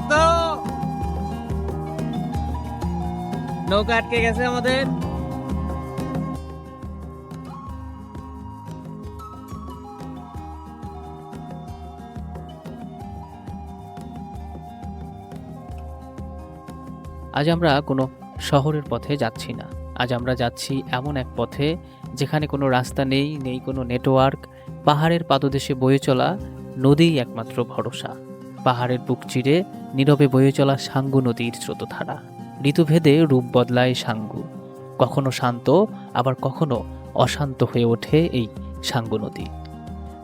শক্ত নৌকা আটকে গেছে আমাদের। আজ আমরা কোনো শহরের পথে যাচ্ছি না। আজ আমরা যাচ্ছি এমন এক পথে যেখানে কোনো রাস্তা নেই নেই কোনো নেটওয়ার্ক পাহাড়ের পাদদেশে বয়ে চলা নদীই একমাত্র ভরসা। পাহাড়ের বুক চিরে নীরবে বয়ে চলা সাঙ্গু নদীর স্রোতধারা। ঋতুভেদে রূপ বদলায় সাঙ্গু। কখনো শান্ত, আবার কখনো অশান্ত হয়ে ওঠে এই সাঙ্গু নদী।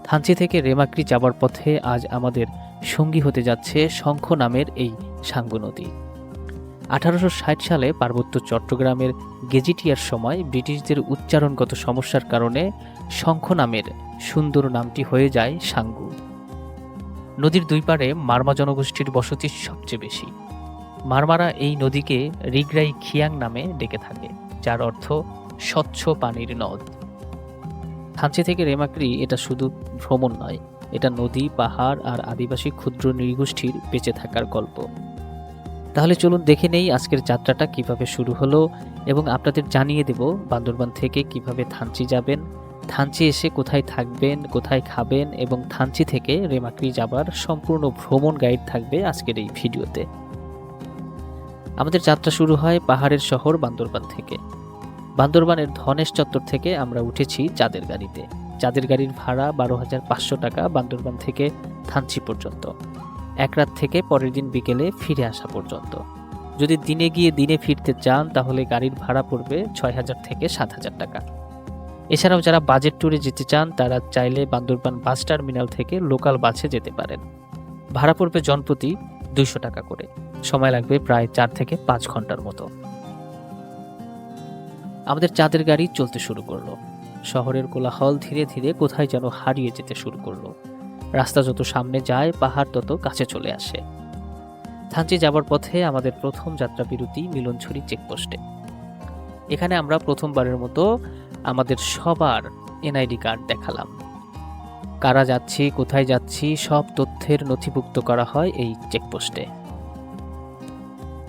থানচি থেকে রেমাক্রি যাবার পথে আজ আমাদের সঙ্গী হতে যাচ্ছে শঙ্খ নামের এই সাঙ্গু নদী। আঠারোশো ষাট সালে পার্বত্য চট্টগ্রামের গেজিটিয়ার সময় ব্রিটিশদের উচ্চারণগত সমস্যার কারণে শঙ্খ নামের সুন্দর নামটি হয়ে যায় সাঙ্গু। নদীর দুই পারে মারমা জনগোষ্ঠীর বসতি সবচেয়ে বেশি। মারমারা এই নদীকে রিগরাই খিয়াং নামে ডেকে থাকে, যার অর্থ স্বচ্ছ পানির নদ। থানচি থেকে রেমাক্রি এটা শুধু ভ্রমণ নয়, এটা নদী, পাহাড় আর আদিবাসী ক্ষুদ্র নৃগোষ্ঠীর বেঁচে থাকার গল্প। তাহলে চলুন দেখে নেই আজকের যাত্রাটা কীভাবে শুরু হলো এবং আপনাদের জানিয়ে দেব বান্দরবান থেকে কীভাবে থানচি যাবেন থানচি এসে কোথায় থাকবেন, কোথায় খাবেন এবং থানচি থেকে রেমাক্রি যাবার সম্পূর্ণ ভ্রমণ গাইড থাকবে আজকের এই ভিডিওতে। আমাদের যাত্রা শুরু হয় পাহাড়ের শহর বান্দরবান থেকে। বান্দরবানের ধনেশ চত্বর থেকে আমরা উঠেছি চাঁদের গাড়িতে। চাঁদের গাড়ির ভাড়া বারো হাজার পাঁচশো টাকা বান্দরবান থেকে থানচি পর্যন্ত। এক রাত থেকে পরের দিন বিকেলে ফিরে আসা পর্যন্ত। যদি দিনে গিয়ে দিনে ফিরতে চান তাহলে গাড়ির ভাড়া পড়বে ছয় হাজার থেকে সাত হাজার টাকা। এছাড়াও যারা বাজেট ট্যুরে যেতে চান, তারা চাইলে বান্দরবান বাস টার্মিনাল থেকে লোকাল বাসে যেতে পারেন। ভাড়া পড়বে জনপ্রতি দুইশো টাকা করে। সময় লাগবে প্রায় চার থেকে পাঁচ ঘণ্টার মতো। আমাদের চাঁদের গাড়ি চলতে শুরু করল। শহরের কোলাহল ধীরে ধীরে কোথায় যেন হারিয়ে যেতে শুরু করল। রাস্তা যত সামনে যায়, পাহাড় তত কাছে চলে আসে। থানচি যাবার পথে আমাদের প্রথম যাত্রা বিরতি মিলনছড়ি চেকপোস্টে এখানে আমরা প্রথমবারের মতো আমাদের সবার এনআইডি কার্ড দেখালাম। কারা যাচ্ছি, কোথায় যাচ্ছি, সব তথ্যের নথিভুক্ত করা হয় এই চেকপোস্টে।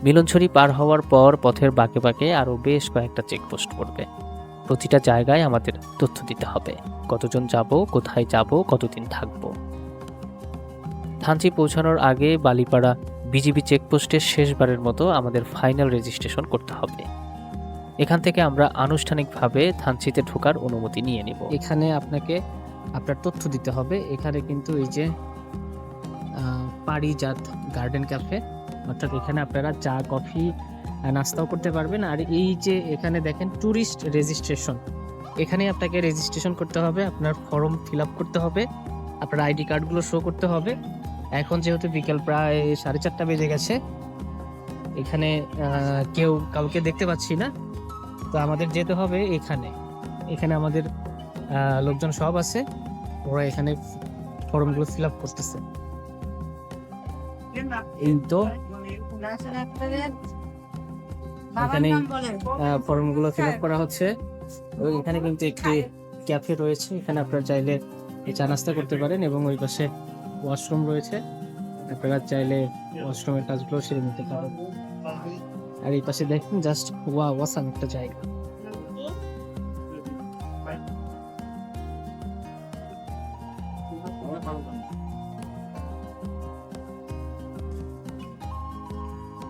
মিলনছড়ি পার হওয়ার পর পথের বাঁকে বাঁকে আরও বেশ কয়েকটা চেকপোস্ট পড়বে। প্রতিটা জায়গায় আমাদের তথ্য দিতে হবে। কতজন যাব, কোথায় যাব, কতদিন থাকব। থানচি পৌঁছানোর আগে বালিপাড়া বিজিবি চেকপোস্টের শেষবারের মতো আমাদের ফাইনাল রেজিস্ট্রেশন করতে হবে। এখান থেকে আমরা আনুষ্ঠানিকভাবে থানচিতে ঢোকার অনুমতি নিয়ে নিব। এখানে আপনাকে আপনার তথ্য দিতে হবে। এখানে কিন্তু এই যে পারিজাত গার্ডেন ক্যাফে, অর্থাৎ এখানে আপনারা চা, কফি নাস্তাও করতে পারবেন। আর এই যে এখানে দেখেন ট্যুরিস্ট রেজিস্ট্রেশন। এখানে আপনাকে রেজিস্ট্রেশন করতে হবে, আপনার ফর্ম ফিল আপ করতে হবে, আপনার আইডি কার্ডগুলো শো করতে হবে। এখন যেহেতু বিকেল প্রায় সাড়ে চারটা বেজে গেছে, এখানে কেউ কাউকে দেখতে পাচ্ছি না। তো আমাদের যেতে হবে এখানে। এখানে আমাদের লোকজন সব আছে। ওরা এখানে ফর্মগুলো ফিল আপ করতেছে। এই তো। এখানে ফর্মগুলো ফিল আপ করা হচ্ছে। এখানে কিন্তু একটি ক্যাফে রয়েছে। এখানে আপনারা চাইলে চা নাস্তা করতে পারেন এবং ওই পাশে ওয়াশরুম রয়েছে। আপনারা চাইলে ওয়াশরুমের কাজগুলো সেরে নিতে পারেন। আর এই পাশে দেখেন জাস্ট ওয়া ওয়াসাম একটা জায়গা।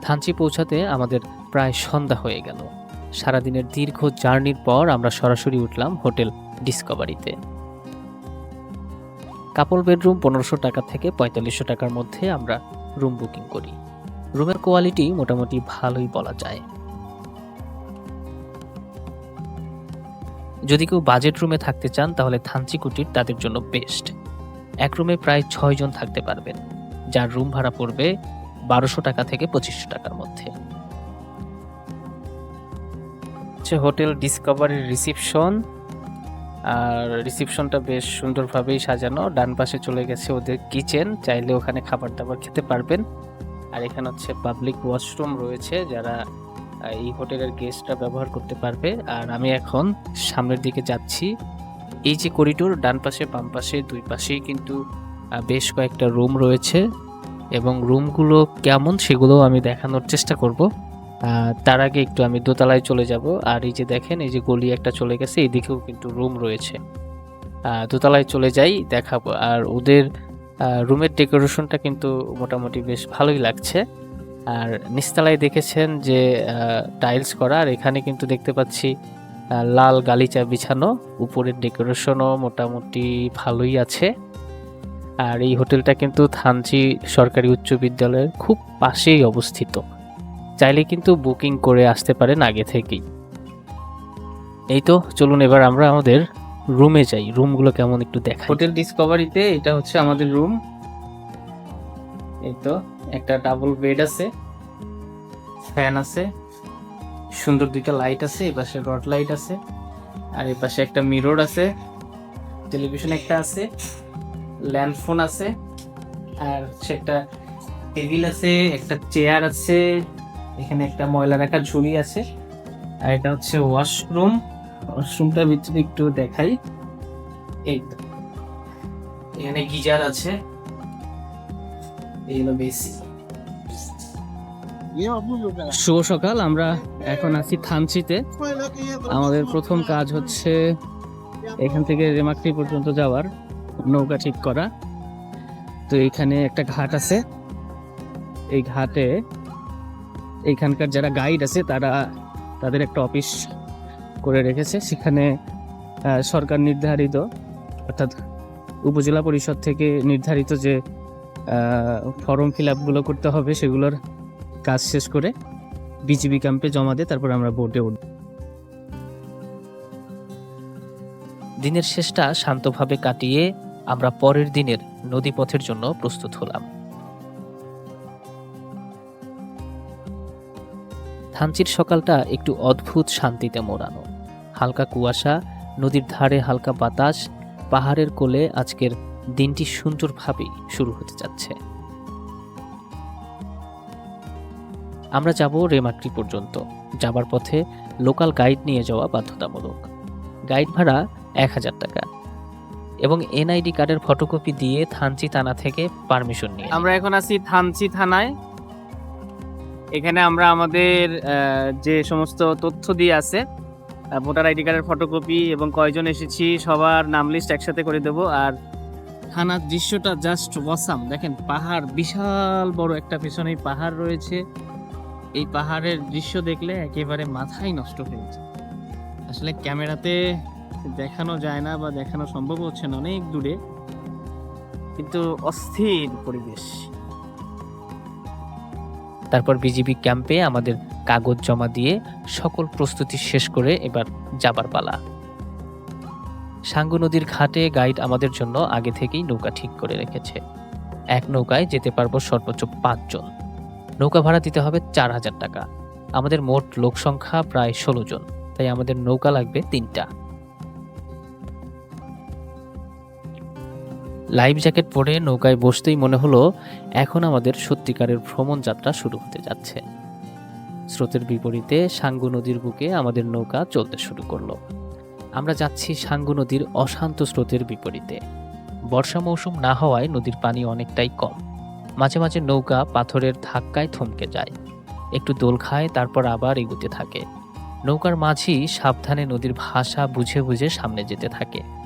থানচি পৌঁছাতে আমাদের প্রায় সন্ধ্যা হয়ে গেল। সারাদিনের দীর্ঘ জার্নির পর আমরা সরাসরি উঠলাম হোটেল ডিসকভারিতে। কাপল বেডরুম পনেরোশো টাকা থেকে পঁয়তাল্লিশশো টাকার মধ্যে আমরা রুম বুকিং করি। রুমের কোয়ালিটি মোটামুটি ভালোই বলা যায়। যদি কেউ বাজেট রুমে থাকতে চান, তাহলে থানচি কুটির তাদের জন্য বেস্ট। এক রুমে প্রায় ছয় জন থাকতে পারবেন, যার রুম ভাড়া পড়বে বারোশো টাকা থেকে পঁচিশশো টাকার মধ্যে। Hotel ডিসকভারির reception. আর রিসিপশনটা বেশ সুন্দরভাবেই সাজানো। ডান পাশে চলে গেছে ওদের কিচেন। চাইলে ওখানে খাবার দাবার খেতে পারবেন। আর এখানে হচ্ছে পাবলিক ওয়াশরুম রয়েছে, যারা এই হোটেলের গেস্টরা ব্যবহার করতে পারবে। আর আমি এখন সামনের দিকে যাচ্ছি। এই যে করিডোর ডান পাশে, বাম পাশে, দুই পাশেই কিন্তু বেশ কয়েকটা রুম রয়েছে। এবং রুমগুলো কেমন সেগুলোও আমি দেখানোর চেষ্টা করব। তার আগে একটু আমি দোতলায় চলে যাব। আর এই যে দেখেন, এই যে গলি একটা চলে গেছে, এদিকেও কিন্তু রুম রয়েছে। দোতলায় চলে যাই, দেখাবো। আর ওদের রুমের ডেকোরেশনটা কিন্তু মোটামুটি বেশ ভালোই লাগছে। আর নিচতলায় দেখেছেন যে টাইলস করা, আর এখানে কিন্তু দেখতে পাচ্ছি লাল গালিচা বিছানো, উপরের ডেকোরেশনও মোটামুটি ভালোই আছে। আর এই হোটেলটা কিন্তু থানচি সরকারি উচ্চ বিদ্যালয়ের খুব পাশেই অবস্থিত। চাইলে কিন্তু বুকিং করে আসতে পারেন আগে থেকেই। এই তো, চলুন এবার আমরা আমাদের রুমে যাই রুমগুলো কেমন একটু দেখাই। হোটেল ডিসকভারিতে এটা হচ্ছে আমাদের রুম এই তো, একটা ডাবল বেড আছে ফ্যান আছে, সুন্দর দুইটা লাইট আছে, এই পাশে রড লাইট আছে, আর এই পাশে একটা মিরর আছে টেলিভিশন একটা আছে ল্যান্ড ফোন আছে, আর হচ্ছে একটা টেবিল আছে, একটা চেয়ার আছে, এখানে একটা ময়লা রাখার ঝুড়ি আছে, আর এটা হচ্ছে ওয়াশরুম ওয়াশরুমটার ভিতরে একটু দেখাই। এই তো। এখানে গিজার আছে। এই হলো বেসি শুভ সকাল আমরা এখন আছি থানচিতে। আমাদের প্রথম কাজ হচ্ছে এখান থেকে রেমাক্রি পর্যন্ত যাওয়ার নৌকা ঠিক করা। তো এখানে একটা ঘাট আছে। এই ঘাটে এইখানকার যারা গাইড আছে তারা তাদের একটা অফিস করে রেখেছে। সেখানে সরকার নির্ধারিত, অর্থাৎ উপজেলা পরিষদ থেকে নির্ধারিত যে ফর্ম ফিল আপগুলো করতে হবে, সেগুলোর কাজ শেষ করে বিজিবি ক্যাম্পে জমা দিয়ে তারপর আমরা বোটে উঠব। দিনের শেষটা শান্তভাবে কাটিয়ে আমরা পরের দিনের নদীপথের জন্য প্রস্তুত হলাম। থানচির সকালটা একটু অদ্ভুত শান্তিতে মোড়ানো। হালকা কুয়াশা, নদীর ধারে হালকা বাতাস, পাহাড়ের কোলে আজকের দিনটি সুন্দরভাবেই শুরু হতে যাচ্ছে। আমরা যাব রেমাক্রি পর্যন্ত। যাবার পথে লোকাল গাইড নিয়ে যাওয়া বাধ্যতামূলক। গাইড ভাড়া এক হাজার টাকা এবং এনআইডি কার্ডের ফটোকপি দিয়ে থানচি থানা থেকে পারমিশন নিয়ে আমরা এখন আছি থানচি থানায়। এখানে আমরা আমাদের যে সমস্ত তথ্য দিয়ে আছে ভোটার আইডি কার্ডের ফটোকপি এবং কয়জন এসেছি, সবার নাম লিস্ট একসাথে করে দেব। আর থানার দৃশ্যটা জাস্ট ওয়াসাম দেখেন, পাহাড়, বিশাল বড় একটা পেছনেই পাহাড় রয়েছে। এই পাহাড়ের দৃশ্য দেখলে একেবারে মাথাই নষ্ট হয়ে যায়। আসলে ক্যামেরাতে দেখানো যায় না বা দেখানো সম্ভব হচ্ছে না, অনেক দূরে। কিন্তু অস্থির পরিবেশ। তারপর বিজিবি ক্যাম্পে আমাদের কাগজ জমা দিয়ে সকল প্রস্তুতি শেষ করে এবার যাবার পালা। সাঙ্গু নদীর ঘাটে গাইড আমাদের জন্য আগে থেকেই নৌকা ঠিক করে রেখেছে। এক নৌকায় যেতে পারব সর্বোচ্চ পাঁচজন। নৌকা ভাড়া দিতে হবে চার হাজার টাকা। আমাদের মোট লোক সংখ্যা প্রায় ষোলো জন, তাই আমাদের নৌকা লাগবে তিনটা। লাইফ জ্যাকেট পরে নৌকায় বসতেই মনে হলো, এখন আমাদের সত্যিকারের ভ্রমণ যাত্রা শুরু হতে যাচ্ছে। স্রোতের বিপরীতে সাঙ্গু নদীর বুকে আমাদের নৌকা চলতে শুরু করল। আমরা যাচ্ছি সাঙ্গু নদীর অশান্ত স্রোতের বিপরীতে। বর্ষা মৌসুম না হওয়ায় নদীর পানি অনেকটাই কম। মাঝে মাঝে নৌকা পাথরের ধাক্কায় থমকে যায়। একটু দোল খায়, তারপর আবার এগুতে থাকে। নৌকার মাঝি সাবধানে নদীর ভাষা বুঝে বুঝে সামনে যেতে থাকে।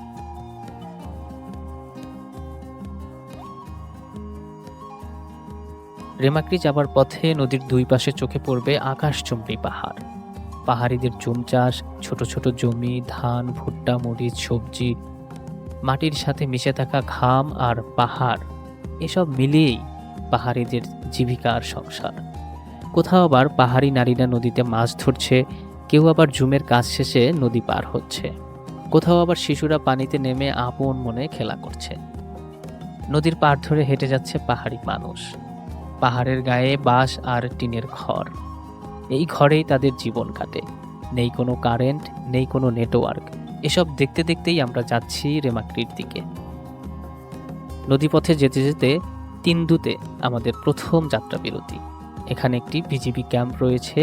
রেমাক্রি যাবার পথে নদীর দুই পাশে চোখে পড়বে আকাশচুম্বী পাহাড়। পাহাড়িদের জুম চাষ, ছোট ছোট জমি, ধান, ভুট্টা, মরিচ, সবজি, মাটির সাথে মিশে থাকা ঘাম আর পাহাড়, এসব মিলিয়েই পাহাড়িদের জীবিকা আর সংসার। কোথাও আবার পাহাড়ি নারীরা নদীতে মাছ ধরছে, কেউ আবার জুমের কাজ শেষে নদী পার হচ্ছে। কোথাও আবার শিশুরা পানিতে নেমে আপন মনে খেলা করছে। নদীর পার ধরে হেঁটে যাচ্ছে পাহাড়ি মানুষ। পাহাড়ের গায়ে বাঁশ আর টিনের ঘর এই ঘরেই তাদের জীবন কাটে। নেই কোনো কারেন্ট, নেই কোনো নেটওয়ার্ক। এসব দেখতে দেখতেই আমরা যাচ্ছি রেমাক্রির দিকে। নদীপথে যেতে যেতে তিনদুতে আমাদের প্রথম যাত্রা বিরতি। এখানে একটি বিজিবি ক্যাম্প রয়েছে।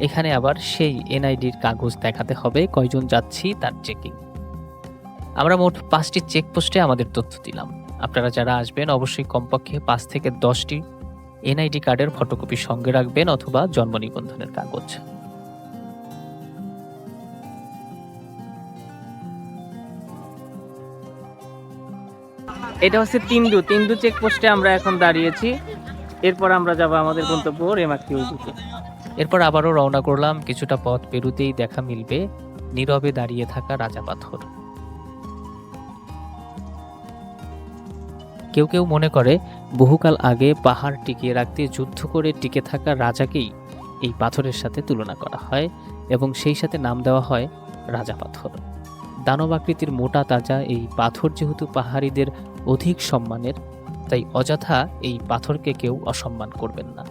এখানে আবার সেই এনআইডির কাগজ দেখাতে হবে কয়জন যাচ্ছি তার চেকিং। আমরা মোট পাঁচটি চেকপোস্টে আমাদের তথ্য দিলাম। আপনারা যারা আসবেন অবশ্যই কমপক্ষে পাঁচ থেকে দশটি এনআইডি কার্ডের ফটোকপি সঙ্গে রাখবেন অথবা জন্ম নিবন্ধনের কাগজ। এটা হচ্ছে তিন্দু। তিন্দু চেকপোস্টে আমরা এখন দাঁড়িয়েছি। এরপর আমরা যাব আমাদের গন্তব্য রেমাক্তি উজুতে এরপর আবারও রওনা করলাম। কিছুটা পথ পেরুতেই দেখা মিলবে নীরবে দাঁড়িয়ে থাকা রাজা পাথর। কেউ কেউ মনে করে বহুকাল আগে পাহাড় টিকিয়ে রাখতে যুদ্ধ করে টিকে থাকা রাজাকেই এই পাথরের সাথে তুলনা করা হয় এবং সেই সাথে নাম দেওয়া হয় রাজা পাথর। দানব আকৃতির মোটা তাজা এই পাথর যেহেতু পাহাড়িদের অধিক সম্মানের, তাই অযথা এই পাথরকে কেউ অসম্মান করবেন না।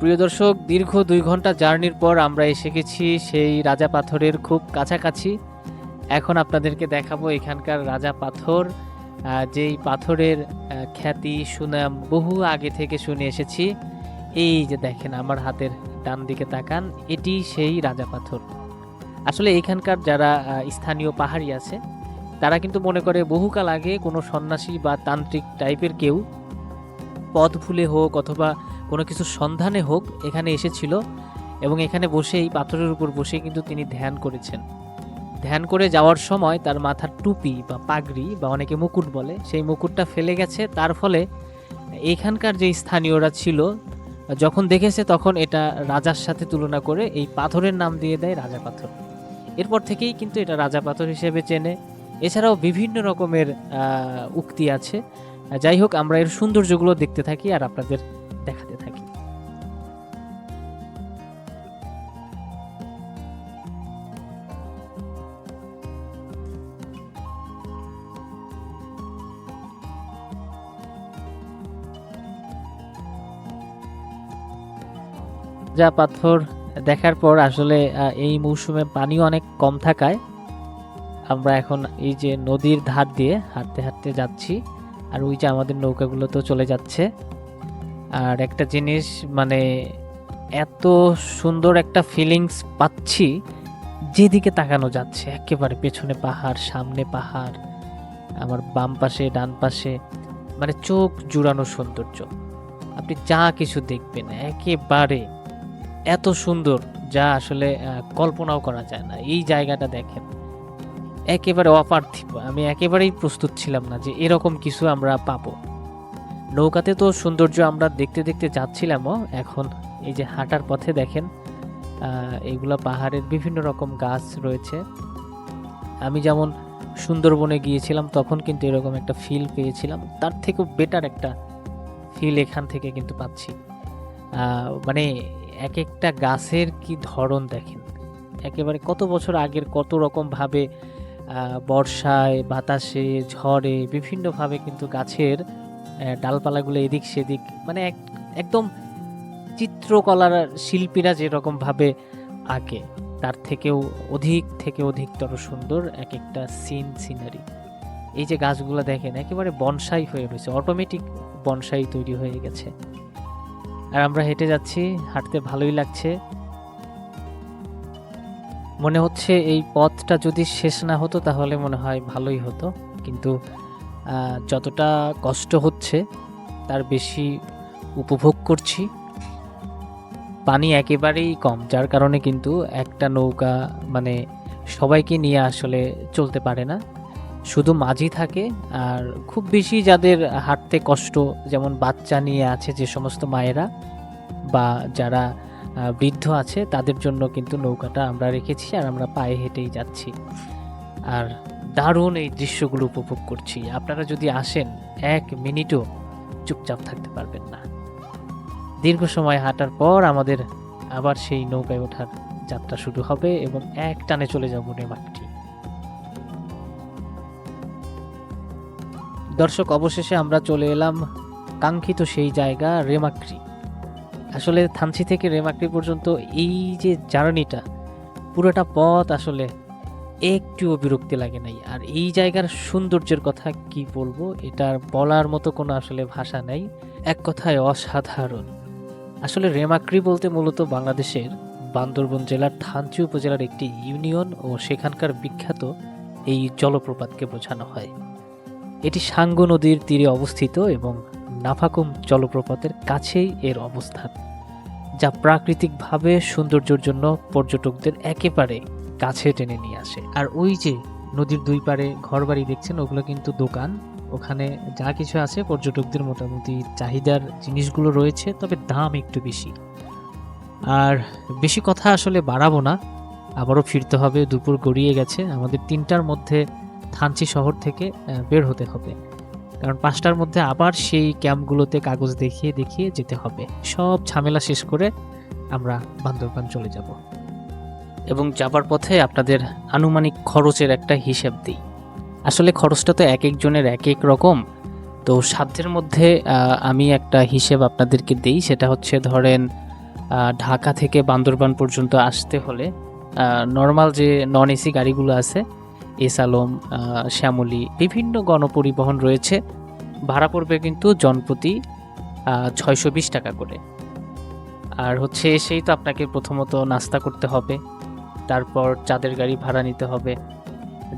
প্রিয় দর্শক, দীর্ঘ দুই ঘণ্টা জার্নির পর আমরা এসে গেছি সেই রাজা পাথরের খুব কাছাকাছি। এখন আপনাদেরকে দেখাবো এখানকার রাজা পাথর যেই পাথরের খ্যাতি সুনাম বহু আগে থেকে শুনে এসেছি। এই যে দেখেন আমার হাতের ডান দিকে তাকান, এটি সেই রাজা পাথর। আসলে এখানকার যারা স্থানীয় পাহাড়ি আছে, তারা কিন্তু মনে করে বহুকাল আগে কোনো সন্ন্যাসী বা তান্ত্রিক টাইপের কেউ পথ ভুলে হোক অথবা কোনো কিছু সন্ধানে হোক এখানে এসেছিল এবং এখানে বসে এই পাথরের উপর বসে কিন্তু তিনি ধ্যান করেছেন। ধ্যান করে যাওয়ার সময় তার মাথার টুপি বা পাগড়ি বা অনেকে মুকুট বলে, সেই মুকুটটা ফেলে গেছে। তার ফলে এখানকার যে স্থানীয়রা ছিল, যখন দেখেছে তখন এটা রাজার সাথে তুলনা করে এই পাথরের নাম দিয়ে দেয় রাজা পাথর। এরপর থেকেই কিন্তু এটা রাজা পাথর হিসেবে চেনে। এছাড়াও বিভিন্ন রকমের উক্তি আছে। যাই হোক, আমরা এর সৌন্দর্যগুলো দেখতে থাকি আর আপনাদের দেখাতে থাকি। যা পাথর দেখার পর আসলে এই মৌসুমে পানিও অনেক কম থাকায় আমরা এখন এই যে নদীর ধার দিয়ে হাঁটতে হাঁটতে যাচ্ছি, আর ওই যে আমাদের নৌকাগুলো তো চলে যাচ্ছে। আর একটা জিনিস মানে এত সুন্দর একটা ফিলিংস পাচ্ছি, যেদিকে তাকানো যাচ্ছে, একেবারে পেছনে পাহাড়, সামনে পাহাড়, আমার বাম পাশে, ডান পাশে মানে চোখ জুড়ানো সৌন্দর্য। আপনি যা কিছু দেখবেন, একেবারে এত সুন্দর যা আসলে কল্পনাও করা যায় না। এই জায়গাটা দেখেন, একেবারে অপার্থিব। আমি একেবারেই প্রস্তুত ছিলাম না যে এরকম কিছু আমরা পাবো। নৌকাতে তো সৌন্দর্য আমরা দেখতে দেখতে যাচ্ছিলামও, এখন এই যে হাঁটার পথে দেখেন এগুলা পাহাড়ের বিভিন্ন রকম গাছ রয়েছে। আমি যেমন সুন্দরবনে গিয়েছিলাম, তখন কিন্তু এরকম একটা ফিল পেয়েছিলাম। তার থেকেও বেটার একটা ফিল এখান থেকে কিন্তু পাচ্ছি। মানে এক একটা গাছের কি ধরন দেখেন? একেবারে কত বছর আগের কত রকম ভাবে বর্ষায়, বাতাসে, ঝড়ে বিভিন্নভাবে কিন্তু গাছের ডালপালাগুলো এদিক সেদিক মানে এক, একদম চিত্রকলার শিল্পীরা যেরকম ভাবে আঁকে, তার থেকেও অধিক থেকে অধিকতর সুন্দর এক একটা সিন সিনারি। এই যে গাছগুলো দেখেন, একেবারে বনসাই হয়ে রয়েছে, অটোমেটিক বনসাই তৈরি হয়ে গেছে। আর আমরা হেঁটে যাচ্ছি, হাঁটতে ভালোই লাগছে। মনে হচ্ছে এই পথটা যদি শেষ না হতো তাহলে মনে হয় ভালোই হতো। কিন্তু যতটা কষ্ট হচ্ছে, তার বেশি উপভোগ করছি। পানি একেবারেই কম, যার কারণে কিন্তু একটা নৌকা মানে সবাইকে নিয়ে আসলে চলতে পারে না। শুধু মাঝি থাকে, আর খুব বেশি যাদের হাঁটতে কষ্ট, যেমন বাচ্চা নিয়ে আছে যে সমস্ত মায়েরা, বা যারা বৃদ্ধ আছে, তাদের জন্য কিন্তু নৌকাটা আমরা রেখেছি আর আমরা পায়ে হেঁটেই যাচ্ছি। আর দারুণ এই দৃশ্যগুলো উপভোগ করছি। আপনারা যদি আসেন, এক মিনিটও চুপচাপ থাকতে পারবেন না। দীর্ঘ সময় হাঁটার পর আমাদের আবার সেই নৌকায় ওঠার যাত্রা শুরু হবে এবং এক টানে চলে যাব নেমাকটি দর্শক, অবশেষে আমরা চলে এলাম কাঙ্ক্ষিত সেই জায়গা, রেমাক্রি। আসলে থানচি থেকে রেমাক্রি পর্যন্ত এই যে জার্নিটা, পুরোটা পথ আসলে একটুও বিরক্তি লাগে নাই। আর এই জায়গার সৌন্দর্যের কথা কি বলব, এটার বলার মতো কোনো আসলে ভাষা নাই, এক কথায় অসাধারণ। আসলে রেমাক্রি বলতে মূলত বাংলাদেশের বান্দরবন জেলার থানচি উপজেলার একটি ইউনিয়ন ও সেখানকার বিখ্যাত এই জলপ্রপাতকে বোঝানো হয়। এটি সাঙ্গু নদীর তীরে অবস্থিত এবং নাফাকুম জলপ্রপাতের কাছেই এর অবস্থান, যা প্রাকৃতিকভাবে সৌন্দর্যের জন্য পর্যটকদের একেবারে কাছে টেনে নিয়ে আসে। আর ওই যে নদীর দুই পারে ঘরবাড়ি দেখছেন, ওগুলো কিন্তু দোকান। ওখানে যা কিছু আছে, পর্যটকদের মোটামুটি চাহিদার জিনিসগুলো রয়েছে, তবে দাম একটু বেশি। আর বেশি কথা আসলে বাড়াবো না। আবারও ফিরতে হবে, দুপুর গড়িয়ে গেছে। আমাদের তিনটার মধ্যে থানচি শহর থেকে বের হতে হবে। কারণ পাঁচটার মধ্যে আবার সেই ক্যাম্পগুলোতে কাগজ দেখিয়ে দেখিয়ে যেতে হবে। সব ঝামেলা শেষ করে আমরা বান্দরবান চলে যাব। এবং যাবার পথে আপনাদের আনুমানিক খরচের একটা হিসেব দিই। আসলে খরচটা তো এক একজনের এক এক রকম। তো সাধ্যের মধ্যে আমি একটা হিসেব আপনাদেরকে দিই। সেটা হচ্ছে ধরেন ঢাকা থেকে বান্দরবান পর্যন্ত আসতে হলে নর্মাল যে নন এসি গাড়িগুলো আছে এস আলম শ্যামলী, বিভিন্ন গণপরিবহন রয়েছে। ভাড়া পড়বে কিন্তু জনপ্রতি ছয়শো বিশ টাকা করে। আর হচ্ছে এসেই তো আপনাকে প্রথমত নাস্তা করতে হবে, তারপর চাঁদের গাড়ি ভাড়া নিতে হবে।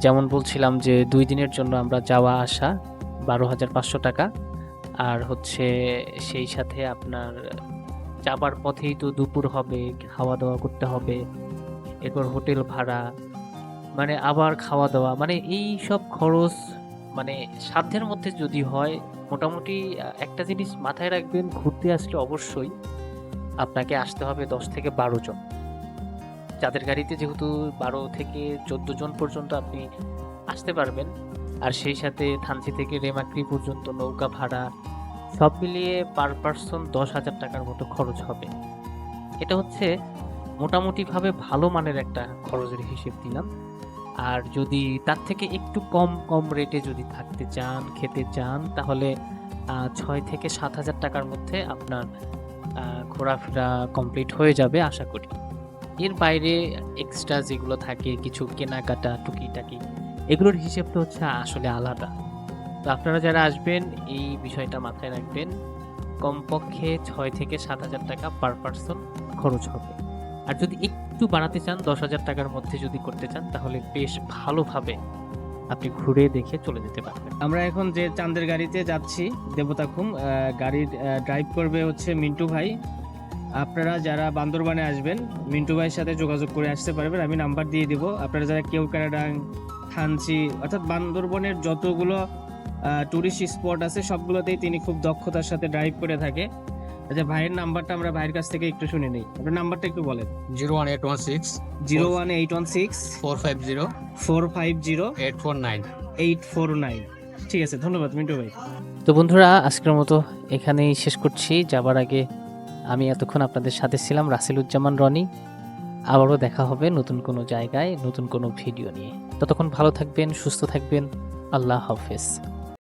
যেমন বলছিলাম যে দুই দিনের জন্য আমরা যাওয়া আসা বারো হাজার পাঁচশো টাকা, আর হচ্ছে সেই সাথে আপনার যাবার পথেই তো দুপুর হবে, খাওয়া দাওয়া করতে হবে, এরপর হোটেল ভাড়া মানে আবার খাওয়া দাওয়া মানে এই সব খরচ মানে সাধ্যের মধ্যে যদি হয়, মোটামুটি একটা জিনিস মাথায় রাখবেন, ঘুরতে আসলে অবশ্যই আপনাকে আসতে হবে দশ থেকে বারো জন। যাদের গাড়িতে যেহেতু বারো থেকে চোদ্দ জন পর্যন্ত আপনি আসতে পারবেন, আর সেই সাথে থানচি থেকে রেমাক্রি পর্যন্ত নৌকা ভাড়া, সব মিলিয়ে পার পার্সন দশ হাজার টাকার মতো খরচ হবে। এটা হচ্ছে মোটামুটিভাবে ভালো মানের একটা খরচের হিসেব দিলাম। আর যদি তার থেকে একটু কম কম রেটে যদি থাকতে চান, খেতে চান, তাহলে ছয় থেকে সাত হাজার টাকার মধ্যে আপনার ঘোরাফেরা কমপ্লিট হয়ে যাবে আশা করি। এর বাইরে এক্সট্রা যেগুলো থাকে, কিছু কেনাকাটা, টুকিটাকি, এগুলোর হিসেব তো হচ্ছে আসলে আলাদা। তো আপনারা যারা আসবেন, এই বিষয়টা মাথায় রাখবেন, কমপক্ষে ছয় থেকে সাত হাজার টাকা পার পার্সন খরচ হবে। আর যদি একটু বাড়াতে চান, দশ হাজার টাকার মধ্যে যদি করতে চান, তাহলে বেশ ভালোভাবে আপনি ঘুরে দেখে চলে যেতে পারবেন। আমরা এখন যে চাঁদের গাড়িতে যাচ্ছি দেবতাখুম গাড়ির ড্রাইভ করবে হচ্ছে মিন্টু ভাই। আপনারা যারা বান্দরবানে আসবেন, মিন্টু ভাইয়ের সাথে যোগাযোগ করে আসতে পারবেন, আমি নাম্বার দিয়ে দিব। আপনারা যারা কেউ কানাডাং, থানচি, অর্থাৎ বান্দরবনের যতগুলো টুরিস্ট স্পট আছে, সবগুলোতেই তিনি খুব দক্ষতার সাথে ড্রাইভ করে থাকে। আচ্ছা ভাইয়ের নাম্বারটা আমরা ভাইয়ের কাছ থেকে একটু শুনে নেই। আপনার নাম্বারটা একটু বলেন। Zero one eight one six zero one eight one six four five zero four five zero eight four nine. Eight four nine. ঠিক আছে ধন্যবাদ মিন্টু ভাই। তো বন্ধুরা আজকের মতো এখানেই শেষ করছি। যাবার আগে আমি এতক্ষণ আপনাদের সাথে ছিলাম রাসেলুজ্জামান রনি। আবারও দেখা হবে নতুন কোনো জায়গায় নতুন কোনো ভিডিও নিয়ে। ততক্ষণ ভালো থাকবেন সুস্থ থাকবেন। আল্লাহ হাফেজ।